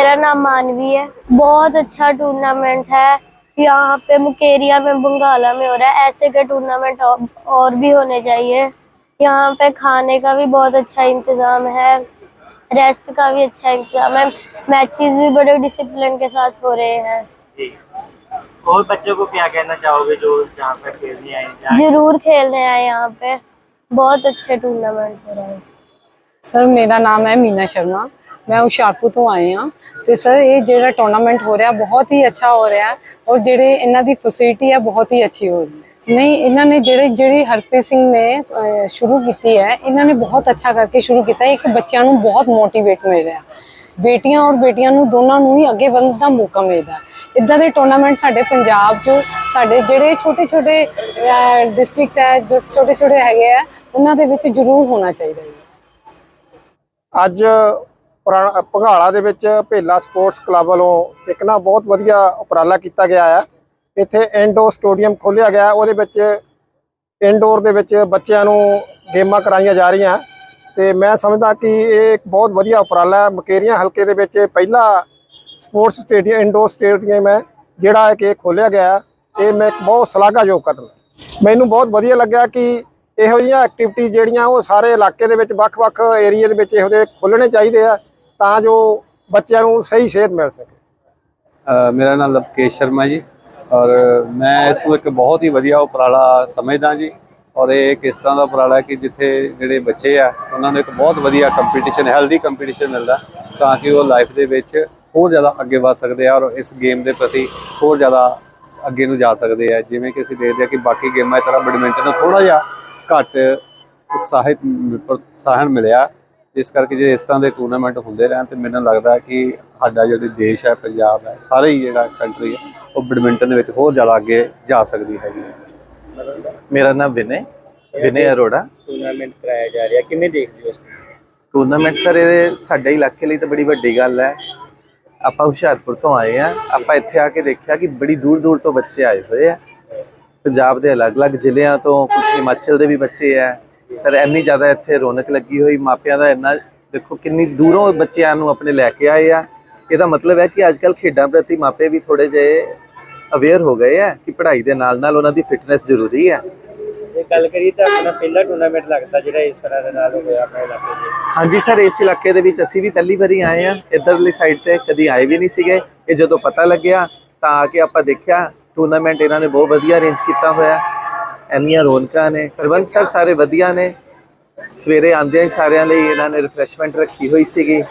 मेरा नाम मानवी है। बहुत अच्छा टूर्नामेंट है। यहाँ पे मुकेरिया में बंगाला में हो रहा है। ऐसे के टूर्नामेंट और भी होने चाहिए। यहाँ पे खाने का भी बहुत अच्छा इंतज़ाम है। रेस्ट का भी अच्छा इंतज़ाम है। मैचेस भी बड़े डिसिप्लिन के साथ हो रहे हैं। और बच्चों को क्या कहना चाहोगे जो यहाँ पे खेलने आए ज़रूर खेलने आए यहाँ पे। बहुत अच्छे टूर्नामेंट हो रहे हैं। सर मेरा नाम है मीना शर्मा। ਮੈਂ ਹੁਸ਼ਿਆਰਪੁਰ ਤੋਂ ਆਏ ਹਾਂ ਤੇ ਸਰ ਇਹ ਜਿਹੜਾ ਟੂਰਨਾਮੈਂਟ ਹੋ ਰਿਹਾ ਬਹੁਤ ਹੀ ਅੱਛਾ ਹੋ ਰਿਹਾ ਔਰ ਜਿਹੜੇ ਇਹਨਾਂ ਦੀ ਫੈਸਿਲਿਟੀ ਹੈ ਬਹੁਤ ਹੀ ਅੱਛੀ ਹੋ ਰਹੀ ਹੈ। ਨਹੀਂ, ਇਹਨਾਂ ਨੇ ਜਿਹੜੇ, ਜਿਹੜੀ ਹਰਪ੍ਰੀਤ ਸਿੰਘ ਨੇ ਸ਼ੁਰੂ ਕੀਤੀ ਹੈ, ਇਹਨਾਂ ਨੇ ਬਹੁਤ ਅੱਛਾ ਕਰਕੇ ਸ਼ੁਰੂ ਕੀਤਾ ਇੱਕ ਬੱਚਿਆਂ ਨੂੰ ਬਹੁਤ ਮੋਟੀਵੇਟ ਮਿਲ ਰਿਹਾ। ਬੇਟੀਆਂ ਔਰ ਬੇਟੀਆਂ ਨੂੰ ਦੋਨਾਂ ਨੂੰ ਹੀ ਅੱਗੇ ਵਧਣ ਦਾ ਮੌਕਾ ਮਿਲਦਾ ਹੈ ਇਦਾਂ ਦੇ ਟੂਰਨਾਮੈਂਟ ਸਾਡੇ ਪੰਜਾਬ 'ਚ, ਸਾਡੇ ਜਿਹੜੇ ਛੋਟੇ ਛੋਟੇ ਡਿਸਟ੍ਰਿਕਟਸ ਹੈ, ਜੋ ਛੋਟੇ ਛੋਟੇ ਹੈਗੇ ਆ, ਉਹਨਾਂ ਦੇ ਵਿੱਚ ਜ਼ਰੂਰ ਹੋਣਾ ਚਾਹੀਦਾ ਹੈ। ਅੱਜ ਭੰਗਾਲਾ ਦੇ ਵਿੱਚ ਭੇਲਾ ਸਪੋਰਟਸ ਕਲੱਬ ਵੱਲੋਂ ਇੱਕ ਨਾ ਬਹੁਤ ਵਧੀਆ ਉਪਰਾਲਾ ਕੀਤਾ ਗਿਆ ਹੈ ਇੱਥੇ ਇਨਡੋਰ ਸਟੇਡੀਅਮ ਖੋਲ੍ਹਿਆ ਗਿਆ। ਉਹਦੇ ਵਿੱਚ ਇਨਡੋਰ ਦੇ ਵਿੱਚ ਬੱਚਿਆਂ ਨੂੰ ਗੇਮਾਂ ਕਰਾਈਆਂ ਜਾ ਰਹੀਆਂ। ਤੇ ਮੈਂ ਸਮਝਦਾ ਕਿ ਇਹ ਇੱਕ ਬਹੁਤ ਵਧੀਆ ਉਪਰਾਲਾ ਹੈ। ਮਕੇਰੀਆਂ ਹਲਕੇ ਦੇ ਵਿੱਚ ਪਹਿਲਾ ਸਪੋਰਟਸ ਸਟੇਡੀਅਮ ਇਨਡੋਰ ਸਟੇਡੀਅਮ ਹੈ, ਜਿਹੜਾ ਕਿ ਖੋਲ੍ਹਿਆ ਗਿਆ ਇਹ ਮੈਂ ਇੱਕ ਬਹੁਤ ਸ਼ਲਾਘਾਯੋਗ ਕਦਮ ਮੈਨੂੰ ਬਹੁਤ ਵਧੀਆ ਲੱਗਿਆ ਕਿ ਇਹੋ ਜਿਹੀਆਂ ਐਕਟੀਵਿਟੀ ਜਿਹੜੀਆਂ ਉਹ ਸਾਰੇ ਇਲਾਕੇ ਦੇ ਵਿੱਚ ਵੱਖ-ਵੱਖ ਏਰੀਆ ਦੇ ਵਿੱਚ ਇਹੋ ਜਿਹੇ ਖੁੱਲ੍ਹਣੇ ਚਾਹੀਦੇ ਆ। ਤਾਂ ਜੋ ਬੱਚਿਆਂ ਨੂੰ ਸਹੀ ਸਿਹਤ ਮਿਲ ਸਕੇ। ਮੇਰਾ ਨਾਮ ਲਵਕੇਸ਼ ਸ਼ਰਮਾ ਜੀ ਔਰ ਮੈਂ ਇਸ ਨੂੰ ਇੱਕ ਬਹੁਤ ਹੀ ਵਧੀਆ ਉਪਰਾਲਾ ਸਮਝਦਾ ਜੀ ਔਰ ਇਹ ਕਿਸ ਤਰ੍ਹਾਂ ਦਾ ਉਪਰਾਲਾ ਹੈ ਕਿ ਜਿੱਥੇ ਜਿਹੜੇ ਬੱਚੇ ਆ, ਉਹਨਾਂ ਨੂੰ ਇੱਕ ਬਹੁਤ ਵਧੀਆ ਕੰਪੀਟੀਸ਼ਨ ਹੈਲਦੀ ਕੰਪੀਟੀਸ਼ਨ ਮਿਲਦਾ ਤਾਂ ਕਿ ਉਹ ਲਾਈਫ ਦੇ ਵਿੱਚ ਹੋਰ ਜ਼ਿਆਦਾ ਅੱਗੇ ਵਧ ਸਕਦੇ ਆ ਔਰ ਇਸ ਗੇਮ ਦੇ ਪ੍ਰਤੀ ਹੋਰ ਜ਼ਿਆਦਾ ਅੱਗੇ ਨੂੰ ਜਾ ਸਕਦੇ ਆ। ਜਿਵੇਂ ਕਿ ਅਸੀਂ ਦੇਖਦੇ ਆ ਕਿ ਬਾਕੀ ਗੇਮਾਂ ਇਸ ਤਰ੍ਹਾਂ ਬੈਡਮਿੰਟਨ ਨੂੰ ਥੋੜਾ ਜਿਹਾ ਘੱਟ ਉਤਸ਼ਾਹਿਤ ਪ੍ਰੋਤਸਾਹਨ ਮਿਲਿਆ ਇਸ ਕਰਕੇ ਜੇ ਇਸ ਤਰ੍ਹਾਂ ਦੇ ਟੂਰਨਾਮੈਂਟ ਹੁੰਦੇ ਰਹਿਣ ਤੇ ਮੈਨੂੰ ਲੱਗਦਾ ਕਿ ਸਾਡਾ ਜਿਹੜਾ ਦੇਸ਼ ਹੈ ਪੰਜਾਬ ਹੈ ਸਾਰੇ ਹੀ ਜਿਹੜਾ ਕੰਟਰੀ ਹੈ ਉਹ ਬੈਡਮਿੰਟਨ ਦੇ ਵਿੱਚ ਹੋਰ ਜ਼ਿਆਦਾ ਅੱਗੇ ਜਾ ਸਕਦੀ ਹੈਗੀ ਮੇਰਾ ਨਾਮ ਵਿਨੇ ਵਿਨੇ ਅਰੋੜਾ। ਟੂਰਨਾਮੈਂਟ ਕਰਾਇਆ ਜਾ ਰਿਹਾ ਕਿਵੇਂ ਦੇਖਦੇ ਹੋ ਟੂਰਨਾਮੈਂਟ ਸਰ ਇਹ ਸਾਡੇ ਇਲਾਕੇ ਲਈ ਤਾਂ ਬੜੀ ਵੱਡੀ ਗੱਲ ਹੈ। ਆਪਾਂ ਹੁਸ਼ਿਆਰਪੁਰ ਤੋਂ ਆਏ ਆ ਆਪਾਂ ਇੱਥੇ ਆ ਕੇ ਦੇਖਿਆ ਕਿ ਬੜੀ ਦੂਰ ਦੂਰ ਤੋਂ ਬੱਚੇ ਆਏ ਹੋਏ ਆ। ਪੰਜਾਬ ਦੇ ਅਲੱਗ-ਅਲੱਗ ਜ਼ਿਲ੍ਹਿਆਂ ਤੋਂ ਕੁਝ ਹਿਮਾਚਲ ਦੇ ਵੀ ਬੱਚੇ ਆ ਸਰ ਇੰਨੀ ਜ਼ਿਆਦਾ ਇੱਥੇ ਰੌਣਕ ਲੱਗੀ ਹੋਈ ਮਾਪਿਆਂ ਦਾ ਇੰਨਾ ਦੇਖੋ ਕਿੰਨੀ ਦੂਰੋਂ ਬੱਚਿਆਂ ਨੂੰ ਆਪਣੇ ਲੈ ਕੇ ਆਏ ਆ। ਇਹਦਾ ਮਤਲਬ ਹੈ ਕਿ ਅੱਜਕੱਲ ਖੇਡਾਂ ਪ੍ਰਤੀ ਮਾਪੇ ਵੀ ਥੋੜੇ ਜਿਹੇ ਅਵੇਅਰ ਹੋ ਗਏ ਆ ਕਿ ਪੜ੍ਹਾਈ ਦੇ ਨਾਲ ਨਾਲ ਉਹਨਾਂ ਦੀ ਫਿਟਨੈਸ ਜ਼ਰੂਰੀ ਹੈ ਜੇ ਗੱਲ ਕਰੀਏ ਤਾਂ ਆਪਣਾ ਪਹਿਲਾ ਟੂਰਨਾਮੈਂਟ ਲੱਗਦਾ ਜਿਹੜਾ ਇਸ ਤਰ੍ਹਾਂ ਦੇ ਨਾਲ ਹੋਇਆ ਆਪਣੇ ਇਲਾਕੇ 'ਚ ਹਾਂਜੀ ਸਰ ਇਸ ਇਲਾਕੇ ਦੇ ਵਿੱਚ ਅਸੀਂ ਵੀ ਪਹਿਲੀ ਵਾਰੀ ਆਏ ਆ। ਇਧਰਲੀ ਸਾਈਡ ਤੇ ਕਦੀ ਆਏ ਵੀ ਨਹੀਂ ਸੀਗੇ। ਇਹ ਜਦੋਂ ਪਤਾ ਲੱਗਿਆ ਤਾਂ ਆ ਕੇ ਆਪਾਂ ਦੇਖਿਆ ਟੂਰਨਾਮੈਂਟ ਇਹਨਾਂ ਨੇ ਬਹੁਤ ਵਧੀਆ ਅਰੇਂਜ ਕੀਤਾ ਹੋਇਆ। ਇੰਨੀਆਂ ਰੌਣਕਾਂ ਨੇ ਪ੍ਰਬੰਧ ਸਰ ਸਾਰੇ ਵਧੀਆ ਨੇ। ਸਵੇਰੇ ਆਉਂਦਿਆਂ ਹੀ ਸਾਰਿਆਂ ਲਈ ਇਹਨਾਂ ਨੇ ਰਿਫਰੈਸ਼ਮੈਂਟ ਰੱਖੀ ਹੋਈ ਸੀਗੀ।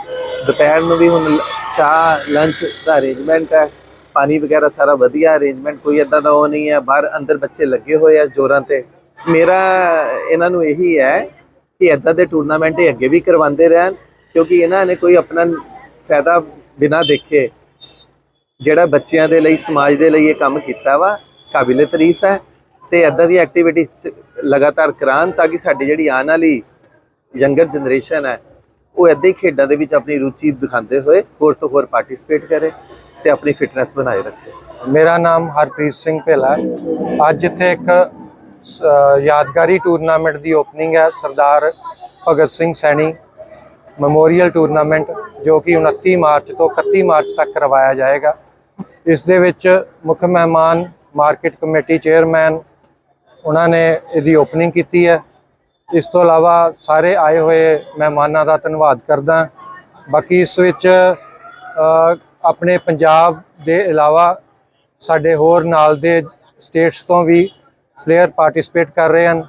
ਦੁਪਹਿਰ ਨੂੰ ਵੀ ਹੁਣ ਲ- ਚਾਹ ਲੰਚ ਦਾ ਅਰੇਂਜਮੈਂਟ ਹੈ। ਪਾਣੀ ਵਗੈਰਾ ਸਾਰਾ ਵਧੀਆ ਅਰੇਂਜਮੈਂਟ ਕੋਈ ਏਦਾਂ ਦਾ ਉਹ ਨਹੀਂ ਹੈ। ਬਾਹਰ ਅੰਦਰ ਬੱਚੇ ਲੱਗੇ ਹੋਏ ਆ ਜੋਰਾਂ ਤੇ। ਮੇਰਾ ਇਹਨਾਂ ਨੂੰ ਇਹੀ ਹੈ ਕਿ ਏਦਾਂ ਦੇ ਟੂਰਨਾਮੈਂਟ ਇਹ ਅੱਗੇ ਵੀ ਕਰਵਾਉਂਦੇ ਰਹਿਣ, ਕਿਉਂਕਿ ਇਹਨਾਂ ਨੇ ਕੋਈ ਆਪਣਾ ਫਾਇਦਾ ਬਿਨਾ ਦੇਖੇ। ਜਿਹੜਾ ਬੱਚਿਆਂ ਦੇ ਲਈ, ਸਮਾਜ ਦੇ ਲਈ ਇਹ ਕੰਮ ਕੀਤਾ ਵਾ, ਕਾਬਿਲੇ ਤਾਰੀਫ ਹੈ। ਤੇ ਏਦਾਂ ਦੀ ਐਕਟੀਵਿਟੀ ਲਗਾਤਾਰ ਕਰਾਉਣ ਤਾਂ ਕਿ ਸਾਡੀ ਜਿਹੜੀ ਆਉਣ ਵਾਲੀ ਯੰਗਰ ਜਨਰੇਸ਼ਨ ਹੈ, ਉਹ ਏਦਾਂ ਹੀ ਖੇਡਾਂ ਦੇ ਵਿੱਚ ਆਪਣੀ ਰੁਚੀ ਦਿਖਾਉਂਦੇ ਹੋਏ ਹੋਰ ਤੋਂ ਹੋਰ ਪਾਰਟਿਸਿਪੇਟ ਕਰੇ ਤੇ ਆਪਣੀ ਫਿਟਨੈਸ ਬਣਾਏ ਰੱਖੇ ਮੇਰਾ ਨਾਮ ਹਰਪ੍ਰੀਤ ਸਿੰਘ ਭੇਲਾ ਹੈ। ਅੱਜ ਇੱਥੇ ਇੱਕ ਯਾਦਗਾਰੀ ਟੂਰਨਾਮੈਂਟ ਦੀ ਓਪਨਿੰਗ ਹੈ, ਸਰਦਾਰ ਭਗਤ ਸਿੰਘ ਸੈਣੀ ਮੈਮੋਰੀਅਲ ਟੂਰਨਾਮੈਂਟ ਜੋ ਕਿ 29 ਮਾਰਚ ਤੋਂ 31 ਮਾਰਚ ਤੱਕ ਕਰਵਾਇਆ ਜਾਏਗਾ ਇਸ ਦੇ ਵਿੱਚ ਮੁੱਖ ਮਹਿਮਾਨ ਮਾਰਕੀਟ ਕਮੇਟੀ ਚੇਅਰਮੈਨ ਉਹਨਾਂ ਨੇ ਇਹਦੀ ਓਪਨਿੰਗ ਕੀਤੀ ਹੈ। ਇਸ ਤੋਂ ਇਲਾਵਾ ਸਾਰੇ ਆਏ ਹੋਏ ਮਹਿਮਾਨਾਂ ਦਾ ਧੰਨਵਾਦ ਕਰਦਾ ਬਾਕੀ ਇਸ ਵਿੱਚ ਆਪਣੇ ਪੰਜਾਬ ਦੇ ਇਲਾਵਾ ਸਾਡੇ ਹੋਰ ਨਾਲ ਦੇ ਸਟੇਟਸ ਤੋਂ ਵੀ ਪਲੇਅਰ ਪਾਰਟਿਸਿਪੇਟ ਕਰ ਰਹੇ ਹਨ।